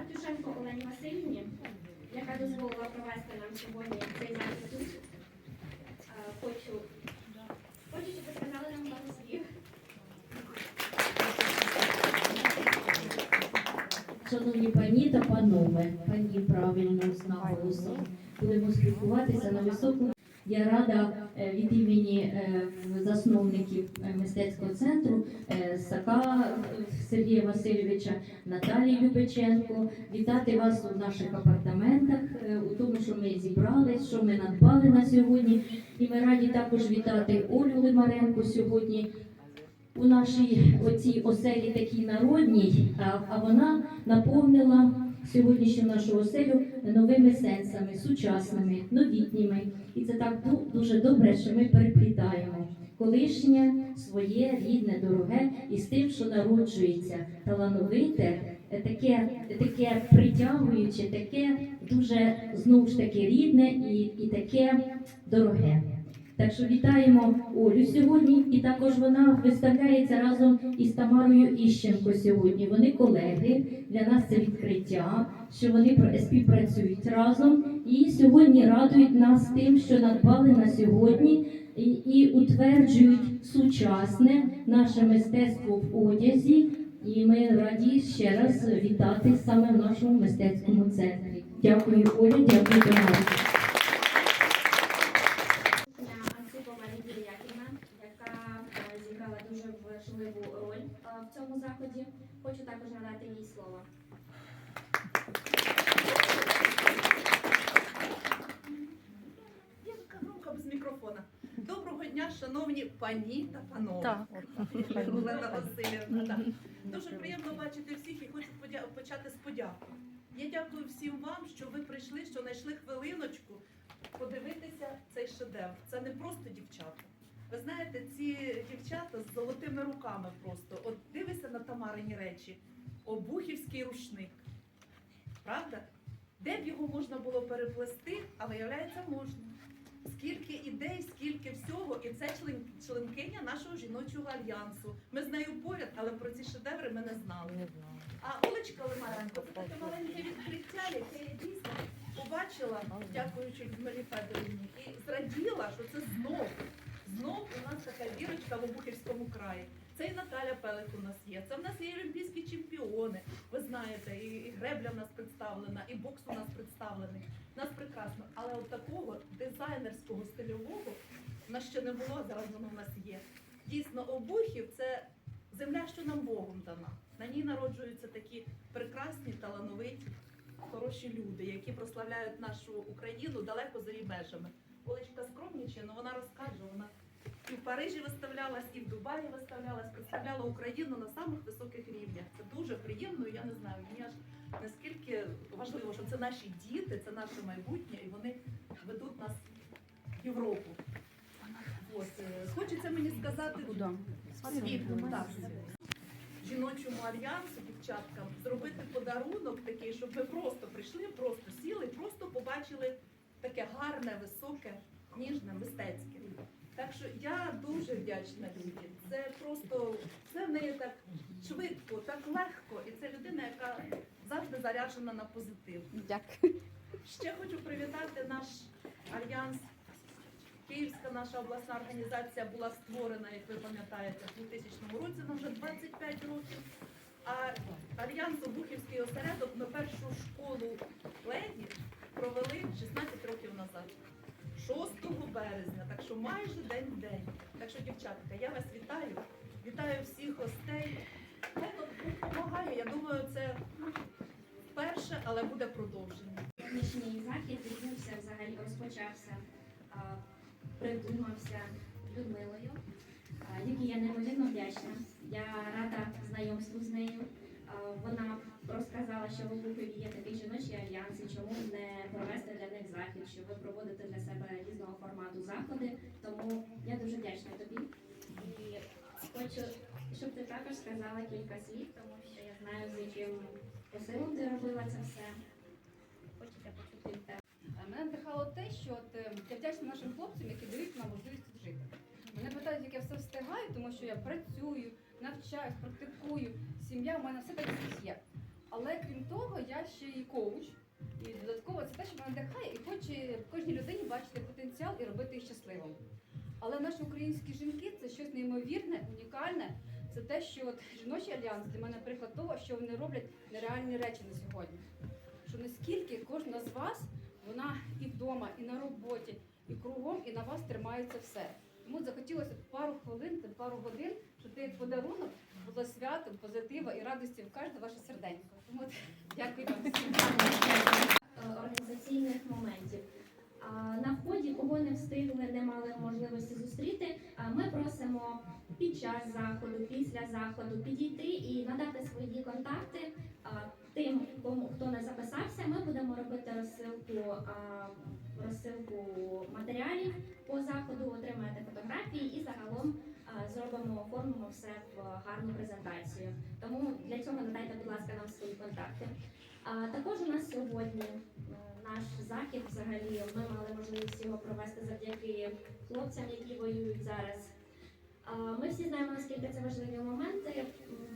Артюшенко Олені Васильівні, яка дозволила провести нам сьогодні цей захід тут. Хочу, хочу, щоб ви сказали нам пару слів. Шановні пані та панове, пані правильно з наголосом. Будемо спілкуватися на високу. Я рада е, від імені е, засновників е, мистецького центру Сака Сергія Васильовича, Наталії Любиченко, вітати вас у наших апартаментах, у тому, що ми зібрались, що ми надбали на сьогодні. І ми раді також вітати Олю Лимаренко сьогодні у нашій оцій оселі такій народній, а, а вона наповнила сьогоднішню нашу оселю новими сенсами, сучасними, новітніми. І це так дуже добре, що ми переплітаємо колишнє, своє, рідне, дороге із тим, що народжується, талановите, таке, таке притягуюче, таке дуже знову ж таки рідне і, і таке дороге. Так що вітаємо Олю сьогодні, і також вона виставляється разом із Тамарою Іщенко сьогодні. Вони колеги. Для нас це відкриття, що вони пр- співпрацюють разом і сьогодні радують нас тим, що надбали на сьогодні і, і утверджують сучасне наше мистецтво в одязі. І ми раді ще раз вітати саме в нашому мистецькому центрі. Дякую, Оля, дякую Тамара. на Ансипова Лідія Яківна, яка е, зіграла дуже важливу роль в цьому заході. Хочу також надати їй слово. Я громко без мікрофона. Доброго дня, шановні пані та панове. Так. Олена Васильівна. Дуже приємно бачити всіх і хочу почати з подяки. Я дякую всім вам, що ви прийшли, що знайшли хвилиночку подивитися цей шедевр. Це не просто дівчата. Ви знаєте, ці дівчата з золотими руками просто. От дивися на Тамарині речі. Обухівський рушник. Правда? Де б його можна було переплести, а виявляється, можна. Скільки ідей, скільки всього, і це член, членкиня нашого жіночого альянсу. Ми з нею поряд, але про ці шедеври ми не знали. А Олечка Лимаренко, це таке маленьке відкриття, яке я дійсно побачила, дякуючи Людмилі Федорівні, і зраділа, що це знов, знов у нас така вірочка в Обухівському краї. Це і Наталя Пелик у нас є. Це в нас є олімпійські чемпіони. Ви знаєте, і, і гребля в нас представлена, і бокс у нас представлений. У нас прекрасно. Але от такого дизайнерського стильового в нас ще не було, зараз воно в нас є. Дійсно, обухів це земля, що нам Богом дана. На ній народжуються такі прекрасні, талановиті, хороші люди, які прославляють нашу Україну далеко за її межами. Олечка скромніче, але вона розкаже, вона і в Парижі виставлялась, і в Дубаї виставлялась, представляла Україну на самих високих рівнях. Це дуже приємно. і Я не знаю, мені аж наскільки важливо, що це наші діти, це наше майбутнє, і вони ведуть нас в Європу. От, е, хочеться мені сказати світло, так, жіночому альянсу, дівчаткам, зробити подарунок такий, щоб ми просто прийшли, просто сіли, просто побачили таке гарне, високе, ніжне, мистецьке. Так що я дуже вдячна Люді. Це просто це в неї так швидко, так легко, і це людина, яка завжди заряджена на позитив. Дякую. Ще хочу привітати наш альянс. Київська наша обласна організація була створена, як ви пам'ятаєте, в 2000 році, нам вже 25 років. А альянс Обухівський осередок ми першу школу леді провели 16 років назад. 6 березня, так що майже день в день. Так що, дівчатка, я вас вітаю. Вітаю всіх гостей. Хай Бог допомагає. Я думаю, це перше, але буде продовження. Сьогоднішній захід відбувся взагалі, розпочався, придумався Людмилою, якій я неймовірно вдячна. Я рада знайомству з нею. Вона розказала, що в Обухові є такий жіночий альянс, і чому не провести для них захід, що ви проводите для себе різного формату заходи. Тому я дуже вдячна тобі. І хочу, щоб ти також сказала кілька слів, тому що я знаю, з яким посилом ти робила це все. Хочеться почути тебе. Мене надихало те, що от, е, я вдячна нашим хлопцям, які дають нам можливість тут жити. Мене питають, як я все встигаю, тому що я працюю, навчаюсь, практикую, сім'я, у мене все так є. Ще і коуч. І додатково це те, що мене надихає і хоче кожній людині бачити потенціал і робити її щасливим. Але наші українські жінки це щось неймовірне, унікальне. Це те, що от жіночий альянс для мене приклад того, що вони роблять нереальні речі на сьогодні. Що наскільки кожна з вас, вона і вдома, і на роботі, і кругом, і на вас тримається все. Тому захотілося пару хвилин, пару годин, щоб ти подарунок було свято, позитива і радості в кожне ваше серденько. Тому дякую вам всім. е, організаційних моментів. На вході, кого не встигли, не мали можливості зустріти, ми просимо під час заходу, після заходу підійти і надати свої контакти тим, кому хто не записався. Ми будемо робити розсилку, розсилку матеріалів по заходу, отримаєте фотографії і загалом зробимо, оформимо все в гарну презентацію. Тому для цього надайте, будь ласка, нам свої контакти. А також у нас сьогодні е, наш захід взагалі ми мали можливість його провести завдяки хлопцям, які воюють зараз. Ми всі знаємо, наскільки це важливі моменти.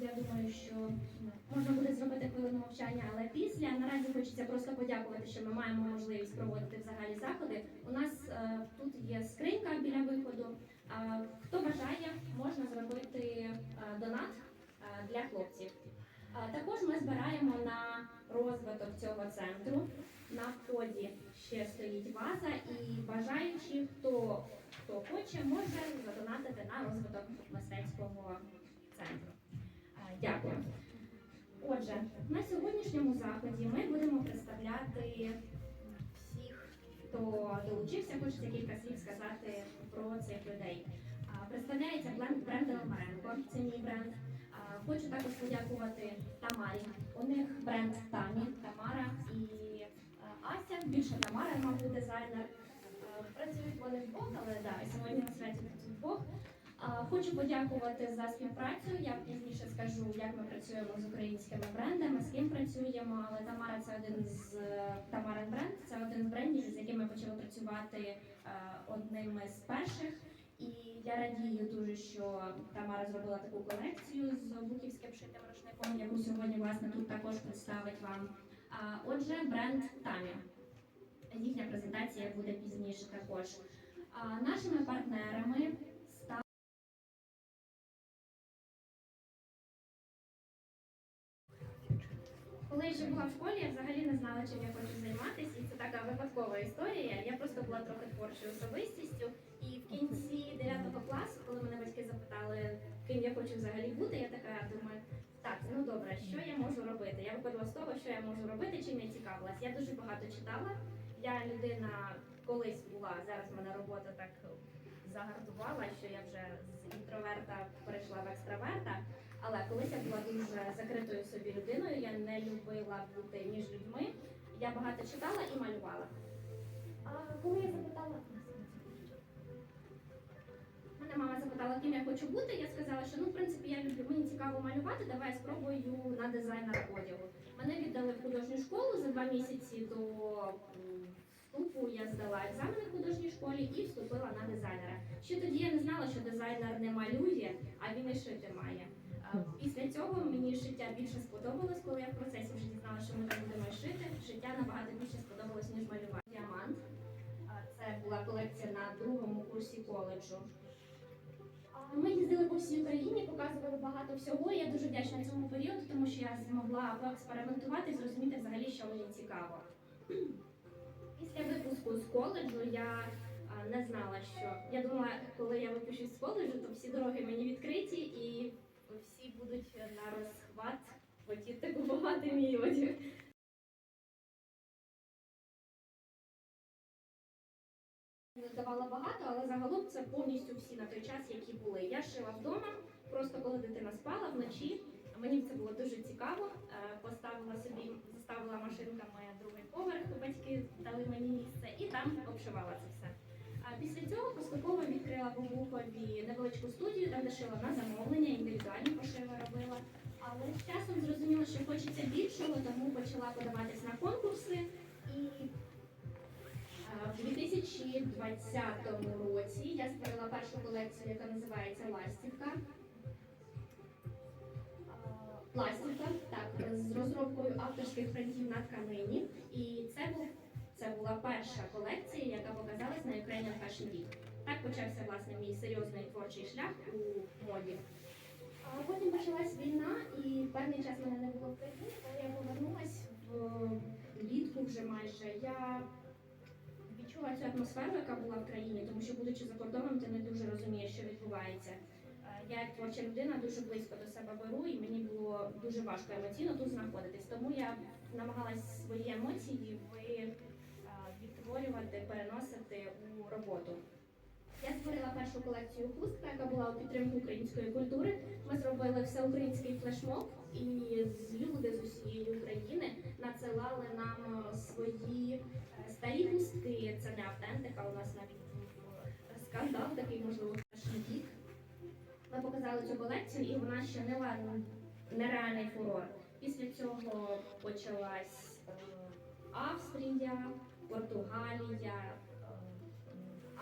Я думаю, що ну, можна буде зробити хвилину мовчання, але після наразі хочеться просто подякувати, що ми маємо можливість проводити взагалі заходи. У нас е, тут є скринька біля виходу. Хто бажає, можна зробити е, донат е, для хлопців. Також ми збираємо на розвиток цього центру. На вході ще стоїть ваза, і бажаючи, хто, хто хоче, може задонатити на розвиток мистецького центру. Дякую. Отже, на сьогоднішньому заході ми будемо представляти всіх, хто долучився. Хочеться кілька слів сказати про цих людей. Представляється бренд Ламаренко, це мій бренд. Хочу також подякувати Тамарі. У них бренд Тамі, Тамара і Ася. Більше Тамара, мабуть, дизайнер. Працюють вони вдвох, але да, сьогодні на святі працюють вдвох. Хочу подякувати за співпрацю. Я пізніше скажу, як ми працюємо з українськими брендами, з ким працюємо. Але Тамара це один з е, Тамарин бренд. Це один з брендів, з яким ми почали працювати е, одним з перших. І я радію дуже, що Тамара зробила таку колекцію з буківським шитим рушником, яку сьогодні власне тут також представить вам. Отже, бренд Тамі. Їхня презентація буде пізніше також. Нашими партнерами Коли я ще була в школі, я взагалі не знала, чим я хочу займатися, і це така випадкова історія. Я просто була трохи творчою особистістю. І в кінці 9 класу, коли мене батьки запитали, ким я хочу взагалі бути, я така думаю, так, ну добре, що я можу робити? Я виходила з того, що я можу робити, чим я цікавилась. Я дуже багато читала. Я людина колись була, зараз в мене робота так загартувала, що я вже з інтроверта перейшла в екстраверта. Але колись я була дуже закритою собі людиною, я не любила бути між людьми. Я багато читала і малювала. А коли я запитала, мене мама запитала, ким я хочу бути, я сказала, що ну в принципі я люблю, мені цікаво малювати, давай я спробую на дизайнера одягу. Мене віддали в художню школу за два місяці до вступу. Я здала екзамени в художній школі і вступила на дизайнера. Ще тоді я не знала, що дизайнер не малює, а він і шити має. Після цього мені життя більше сподобалось, коли я в процесі вже дізналася, що ми так будемо шити. Життя набагато більше сподобалось, ніж малювати. Діамант. Це була колекція на другому курсі коледжу. Ми їздили по всій Україні, показували багато всього. і Я дуже вдячна цьому періоду, тому що я змогла поекспериментувати і зрозуміти взагалі, що мені цікаво. Після випуску з коледжу я не знала, що я думала, коли я випущусь з коледжу, то всі дороги мені відкриті і всі будуть на розхват хотіти купувати мій одяг. Давала багато, але загалом це повністю всі на той час, які були. Я шила вдома, просто коли дитина спала вночі. Мені це було дуже цікаво. Е, Поставила собі, заставила машинками другий поверх, батьки дали мені місце і там обшивала це все. Після цього поступово відкрила в невеличку студію, там де шила на замовлення, індивідуальні пошиви робила. Але з часом зрозуміла, що хочеться більшого, тому почала подаватись на конкурси. І е, в 2020 році я створила першу колекцію, яка називається Ластівка. Е, пластика, так, з розробкою авторських принтів на тканині. І це був Fashion Так почався власне мій серйозний творчий шлях у моді. А потім почалась війна, і певний час мене не було в країні. Коли я повернулась в влітку вже майже, я відчула цю атмосферу, яка була в країні, тому що, будучи за кордоном, ти не дуже розумієш, що відбувається. Е, Я як творча людина дуже близько до себе беру, і мені було дуже важко емоційно тут знаходитись. Тому я намагалась свої емоції ви, відтворювати, переносити у роботу. Я створила першу колекцію хустка, яка була у підтримку української культури. Ми зробили всеукраїнський флешмоб, і люди з усієї України надсилали нам е, свої е, старі хустки. Це не автентика. У нас навіть скандал такий, можливо, рік. Ми показали цю колекцію, і вона ще не ла- нереальний фурор. Після цього почалась е, Австрія, Португалія. е,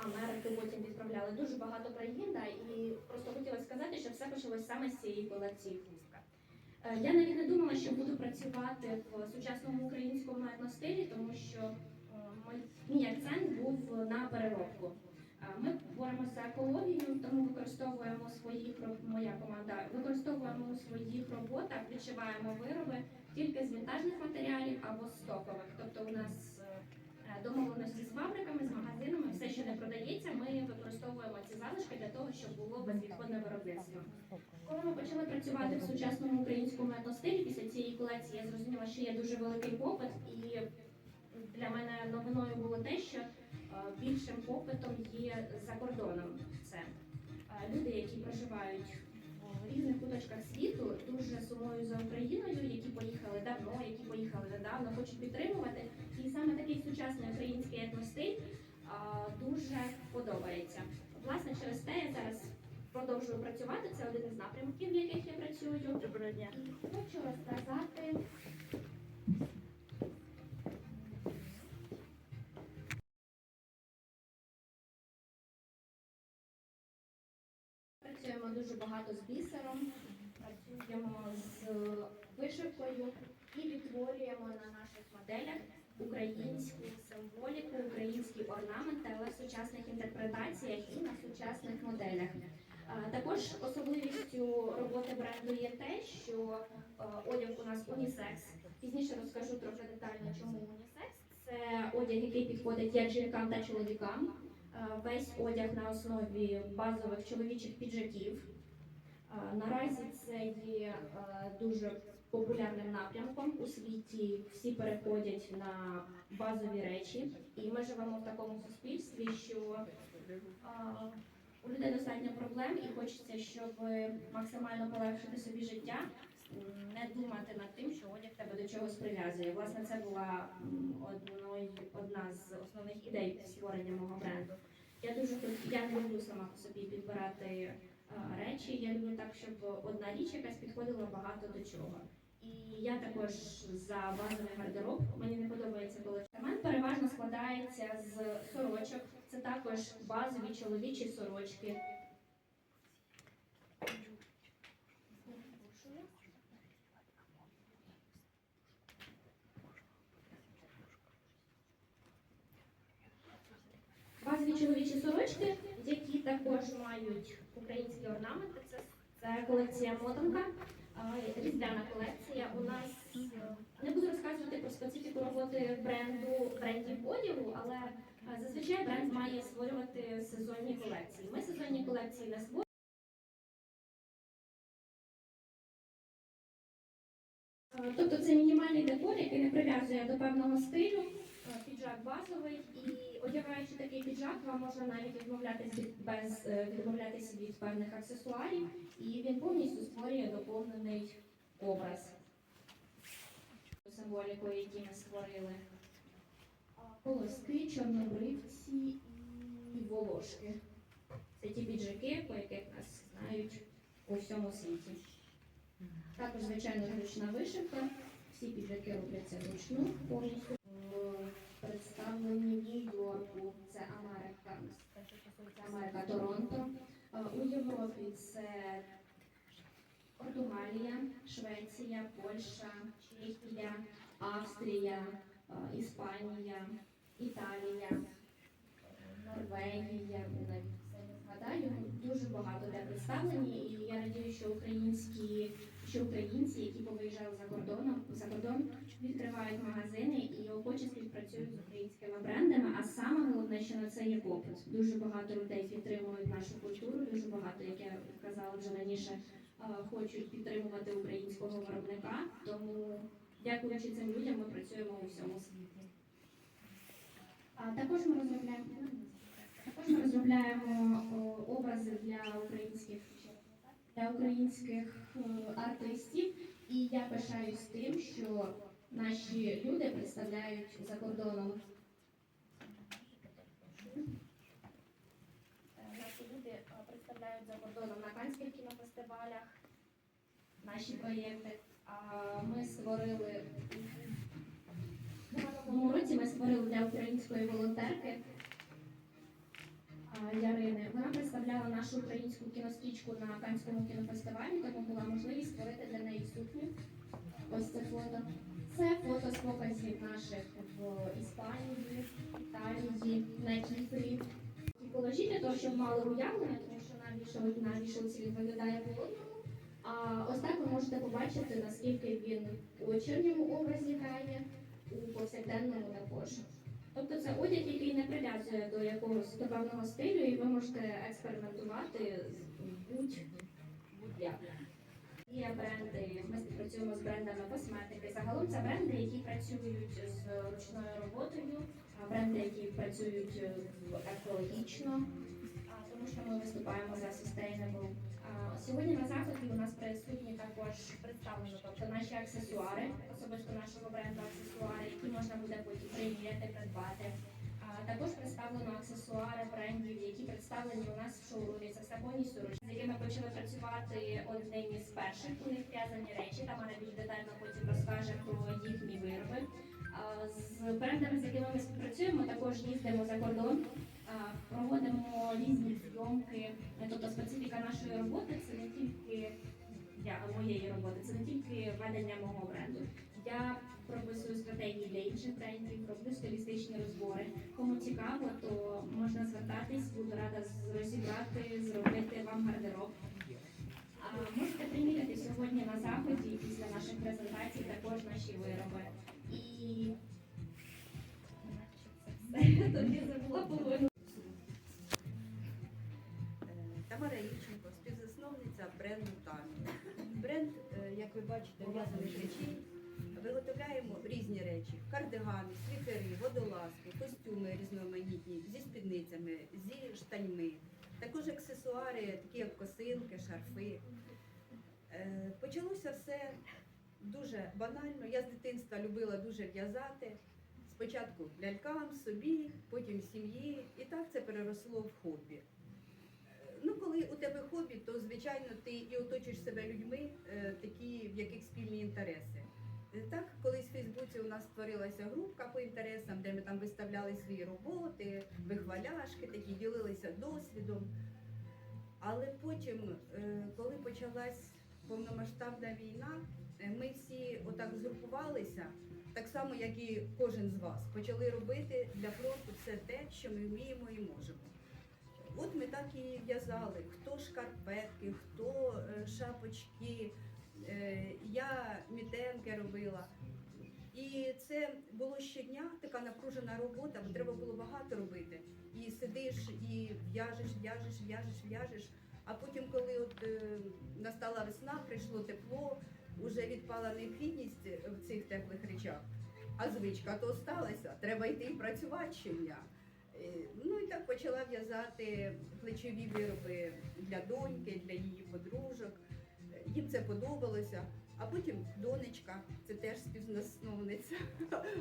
Америку потім відправляли дуже багато країн, да, і просто хотіла сказати, що все почалось саме з цієї колекції хустка. Е, Я навіть не думала, що буду працювати в сучасному українському етностилі, тому що е, мій- акцент був на переробку. Е, Ми боремося за екологію, тому використовуємо у своїх моя команда використовуємо у своїх роботах, відшиваємо вироби тільки з вінтажних матеріалів або стокових. Тобто у нас домовленості з фабриками, з магазинами, все, що не продається, ми використовуємо ці залишки для того, щоб було безвідходне виробництво. Коли ми почали працювати в сучасному українському етностилі, після цієї колекції я зрозуміла, що є дуже великий попит, і для мене новиною було те, що е, більшим попитом є за кордоном це. Е, Люди, які проживають в різних куточках світу, дуже сумують за Україною, які поїхали давно, які поїхали недавно, хочуть підтримувати. І саме такий сучасний український етностиль дуже подобається. Власне, через те я зараз продовжую працювати. Це один із напрямків, в яких я працюю. Доброго дня. Хочу розказати. Працюємо дуже багато з бісером, працюємо з вишивкою і відтворюємо на наших моделях українську символіку, українські орнаменти, але в сучасних інтерпретаціях і на сучасних моделях. Також особливістю роботи бренду є те, що е, одяг у нас унісекс. Пізніше розкажу трохи детально, чому унісекс. Це одяг, який підходить як жінкам та чоловікам. Е, Весь одяг на основі базових чоловічих піджаків. Е, Наразі це є дуже популярним напрямком у світі. Всі переходять на базові речі, і ми живемо в такому суспільстві, що е, у людей достатньо проблем, і хочеться, щоб максимально полегшити собі життя, не думати над тим, що одяг тебе до чогось прив'язує. Власне, це була м, одною одна з основних ідей створення мого бренду. Я дуже я не люблю сама по собі підбирати речі. Я люблю так, щоб одна річ якась підходила багато до чого. І я також за базовий гардероб. Мені не подобається, коли асортимент переважно складається з сорочок. Це також базові чоловічі сорочки. Базові чоловічі сорочки, які також мають українські орнаменти. Це, колекція мотанка, різдвяна колекція. У нас е, не буду розказувати про специфіку роботи бренду брендів одягу, але е, зазвичай бренд має створювати сезонні колекції. Ми сезонні колекції не створюємо. Тобто це мінімальний декор, який не прив'язує до певного стилю, е, піджак базовий, і одягаючи такий піджак, вам можна навіть відмовлятися від без е, відмовлятися від певних аксесуарів, і він повністю створює доповнений образ символікою, які ми створили. Колоски, чорнобривці і волошки. Це ті піджаки, по яких нас знають у всьому світі. Також, звичайно, ручна вишивка. Всі піджаки робляться вручну повністю. Представленні Нью-Йорку це Америка, Америка Торонто. Е, У Європі це Португалія, Швеція, Польща, Чехія, Австрія, е, Іспанія, Італія, Норвегія, навіть все не згадаю. Дуже багато де представлені, і я радію, що українські, що українці, які повиїжджали за кордоном за кордон, відкривають магазини і охоче співпрацюють з українськими брендами. А саме головне, що на це є попит. Дуже багато людей підтримують нашу культуру. Дуже багато, як я казала вже раніше, хочуть підтримувати українського виробника. Тому, дякуючи цим людям, ми працюємо у всьому світі. А також ми розробляємо також ми розробляємо образи для українських для українських е, артистів. І я пишаюсь тим, що наші люди представляють за кордоном. Е, Наші люди е, представляють за кордоном на Канських кінофестивалях наші проєкти. Ми створили минулому році ми створили для української волонтерки Ярини. Вона представляла нашу українську кінострічку на Канському кінофестивалі, тому була можливість створити для неї сукню. Ось це фото. Це фото з показів наших в Іспанії, Італії, на Кіпрі. І колажі для того, щоб мали уявлення, тому що на вішалці, на вішалці він виглядає по-одному. А ось так ви можете побачити, наскільки він у вечірньому образі грає, у повсякденному також. Тобто це одяг, який не прив'язує до якогось до певного стилю, і ви можете експериментувати з будь будь-як. Є бренди, ми співпрацюємо з брендами косметики. Загалом це бренди, які працюють з ручною роботою, бренди, які працюють екологічно, тому що ми виступаємо за sustainable. А, Сьогодні на заході у нас присутні також представлені, тобто наші аксесуари, особисто нашого бренду аксесуари, які можна буде потім приміряти, придбати. Також представлено аксесуари брендів, які представлені у нас в шоурумі. Це повністю ручні, з якими почали працювати одним із перших. У них в'язані речі. Тамара більш детально потім розкаже про їхні вироби. З брендами, з якими ми співпрацюємо, також їздимо за кордон. А, Проводимо різні зйомки, тобто специфіка нашої роботи це не тільки я моєї роботи, це не тільки ведення мого бренду. Я прописую стратегії для інших брендів, роблю стилістичні розбори. Кому цікаво, то можна звертатись, буду рада розібрати, зробити вам гардероб. А можете приміряти сьогодні на заході після наших презентацій також наші вироби. Бачите, в'язаних речей. Виготовляємо різні речі: кардигани, світери, водолазки, костюми різноманітні зі спідницями, зі штаньми. Також аксесуари, такі як косинки, шарфи. Е, Почалося все дуже банально. Я з дитинства любила дуже в'язати. Спочатку лялькам, собі, потім сім'ї. І так це переросло в хобі. Ну, коли у тебе хобі, то звичайно ти і оточуєш себе людьми, е, такі, в яких спільні інтереси. Е, Так, колись в Фейсбуці у нас створилася групка по інтересам, де ми там виставляли свої роботи, вихваляшки, такі ділилися досвідом. Але потім, е, коли почалась повномасштабна війна, ми всі отак згрупувалися, так само, як і кожен з вас, почали робити для фронту все те, що ми вміємо і можемо. От ми так і в'язали, хто шкарпетки, хто е, шапочки, е, я мітенки робила. І це було щодня така напружена робота, бо треба було багато робити. І сидиш, і в'яжеш, в'яжеш, в'яжеш, в'яжеш. А потім, коли от е, настала весна, прийшло тепло, вже відпала необхідність в цих теплих речах, а звичка то сталася, треба йти і працювати щодня. Почала в'язати плечові вироби для доньки, для її подружок. Їм це подобалося. А потім донечка, це теж співзасновниця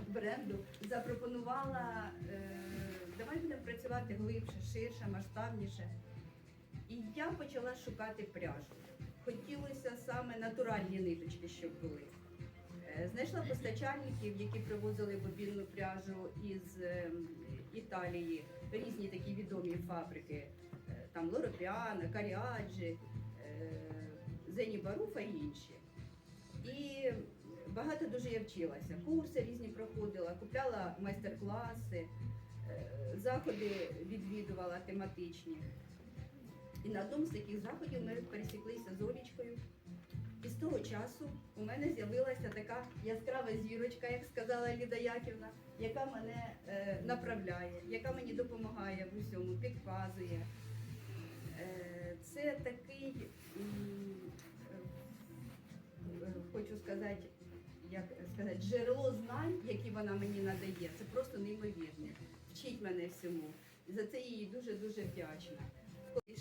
бренду, запропонувала, е, давай будемо працювати глибше, ширше, масштабніше. І я почала шукати пряжу. Хотілося саме натуральні ниточки, щоб були. Е, Знайшла постачальників, які привозили бобінну пряжу із ем, Італії, різні такі відомі фабрики, е, там Лоропіана, Каріаджі, е, Зені Баруфа і інші. І багато дуже я вчилася. Курси різні проходила, купляла майстер-класи, е, заходи відвідувала тематичні. І на одному з таких заходів ми пересіклися з. Часу у мене з'явилася така яскрава зірочка, як сказала Ліда Яківна, яка мене е, направляє, яка мені допомагає в усьому, підказує. Е, це такий, м, е, хочу сказати, як сказати, джерело знань, які вона мені надає, це просто неймовірне. Вчить мене всьому. За це їй дуже-дуже вдячна.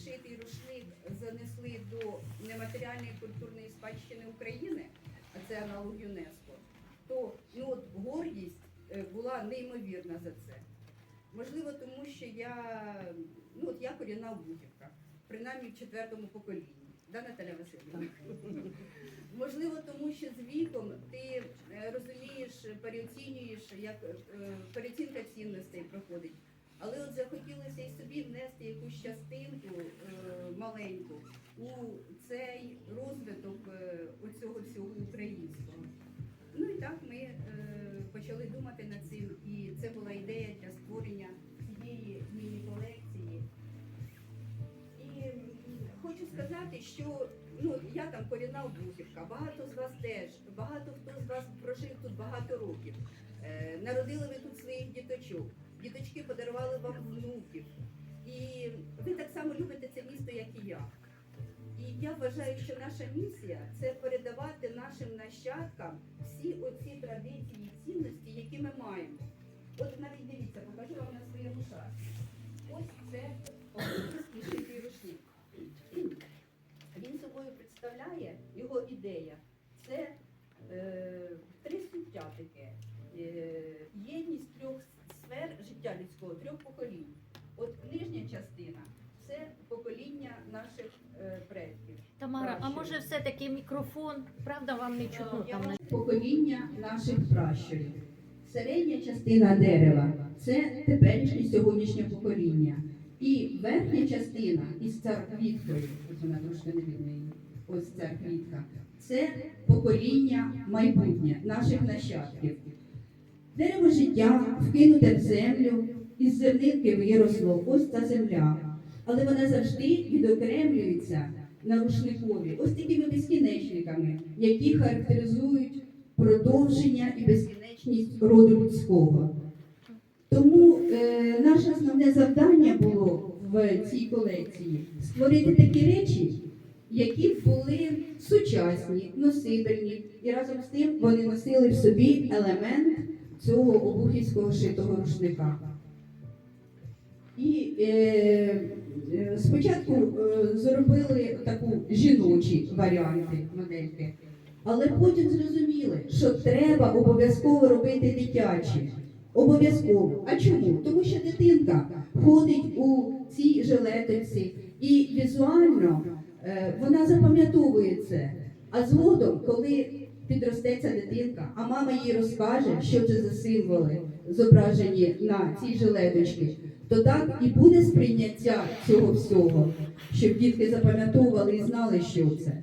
Коли шитий рушник занесли до нематеріальної культурної спадщини України, а це аналог ЮНЕСКО, то ну, от, гордість е, була неймовірна за це. Можливо, тому що я, ну, от я корінна бухівка, принаймні в четвертому поколінні. Да, Наталя Васильівна? Можливо, тому що з віком ти е, розумієш, переоцінюєш, як е, переоцінка цінностей проходить. Але от захотілося і собі внести якусь частинку е, маленьку у цей розвиток е, оцього всього українського. Ну і так ми е, почали думати над цим, і це була ідея для створення цієї міні-колекції. І хочу сказати, що ну, я там корінна Обухівка, багато з вас теж, багато хто з вас прожив тут багато років. Народили ви тут своїх діточок, діточки подарували вам внуків. І ви так само любите це місто, як і я. І я вважаю, що наша місія це передавати нашим нащадкам всі оці традиції і цінності, які ми маємо. От навіть дивіться, покажу вам на своєму шарфі. Ось це український шитий рушник. Він собою представляє його ідея. Це е, три суття таке. Е, єдність трьох сфер життя людського, трьох поколінь. От нижня частина це покоління наших е, предків. Тамара, а Краще. Може все-таки мікрофон? Правда, вам не чутно там покоління наших пращурів. Середня частина дерева це теперішнє сьогоднішнє покоління. І верхня частина із царквіткою, ось вона трошки не видно її, ось ця квітка, це покоління майбутнє наших нащадків. Дерево життя вкинуте в землю, із зернинки виросло, ось ця земля. Але вона завжди відокремлюється на рушникові, ось такими безкінечниками, які характеризують продовження і безкінечність роду людського. Тому е, наше основне завдання було в цій колекції створити такі речі, які були сучасні, носибельні, і разом з тим вони носили в собі елемент цього обухівського шитого рушника. І е, спочатку е, зробили таку жіночі варіанти модельки, але потім зрозуміли, що треба обов'язково робити дитячі. Обов'язково. А чому? Тому що дитинка ходить у цій жилеточці і візуально е, вона запам'ятовує це. А згодом, коли підростеться дитинка, а мама їй розкаже, що це за символи зображені на цій жилеточці, то так і буде сприйняття цього всього, щоб дітки запам'ятовували і знали, що це.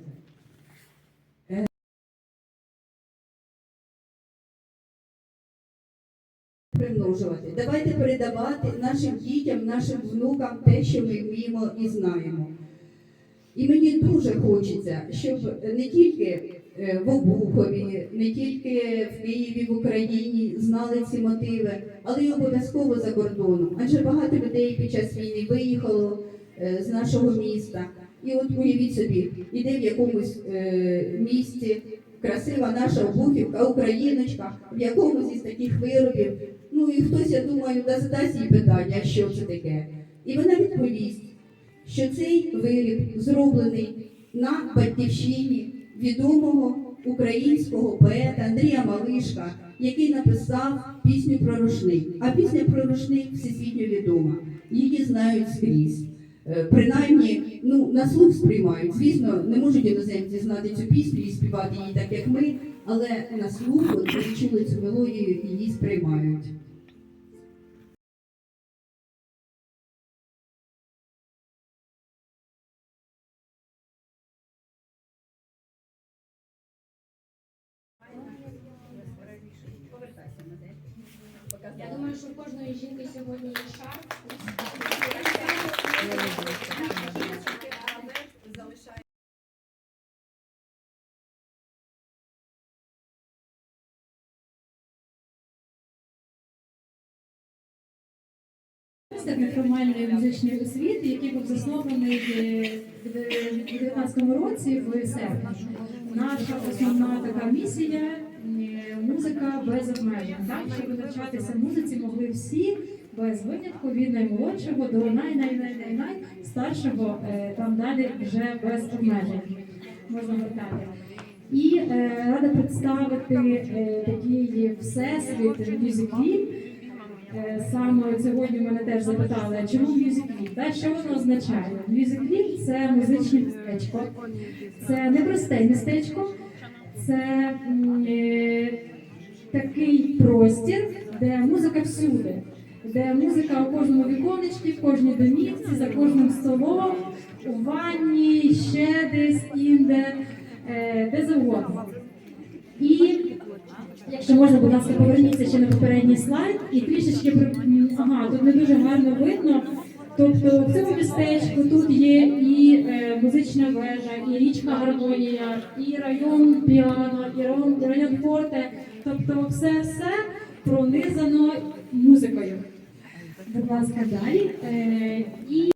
примножувати. Давайте передавати нашим дітям, нашим внукам те, що ми вміємо і знаємо. І мені дуже хочеться, щоб не тільки е, в Обухові, не тільки в Києві, в Україні знали ці мотиви, але й обов'язково за кордоном. Адже багато людей під час війни виїхало е, з нашого міста. І от уявіть собі, іде в якомусь е, місті красива наша Обухівка, україночка, в якомусь із таких виробів. Ну і хтось, я думаю, да задасть їй питання, що це таке. І вона відповість, що цей виріб зроблений на батьківщині відомого українського поета Андрія Малишка, який написав пісню про рушник. А пісня про рушник всесвітньо відома. Її знають скрізь. Е, Принаймні, ну на слух сприймають. Звісно, не можуть іноземці знати цю пісню і співати її так, як ми, але на слух от, чули цю мелодію її сприймають. Кожної жінки сьогодні є шар. Неформальної музичної освіти, який був заснований в 2019 році в серпні. Наша основна така місія музика без обмежень. Так, щоб навчатися музиці могли всі без винятку від наймолодшого до най най най най най старшого, е, там далі вже без обмежень можна вертати. І е, рада представити е, такий всесвіт мюзиклів. Е, Саме сьогодні мене теж запитали, чому мюзиклів? Та що воно означає? Мюзиклів це музичне містечко, це непросте містечко, це е, такий простір, де музика всюди, де музика у кожному віконечці, в кожній домівці, за кожним столом, у ванні, ще десь інде, е, де завгодно. І Якщо можна, будь ласка, поверніться ще на попередній слайд і трішечки ага, тут не дуже гарно видно. Тобто в цьому містечку тут є і е, музична вежа, і річка Гармонія, і район піано, і район, і район форте. Тобто все все пронизано музикою. Будь ласка, далі. Е, і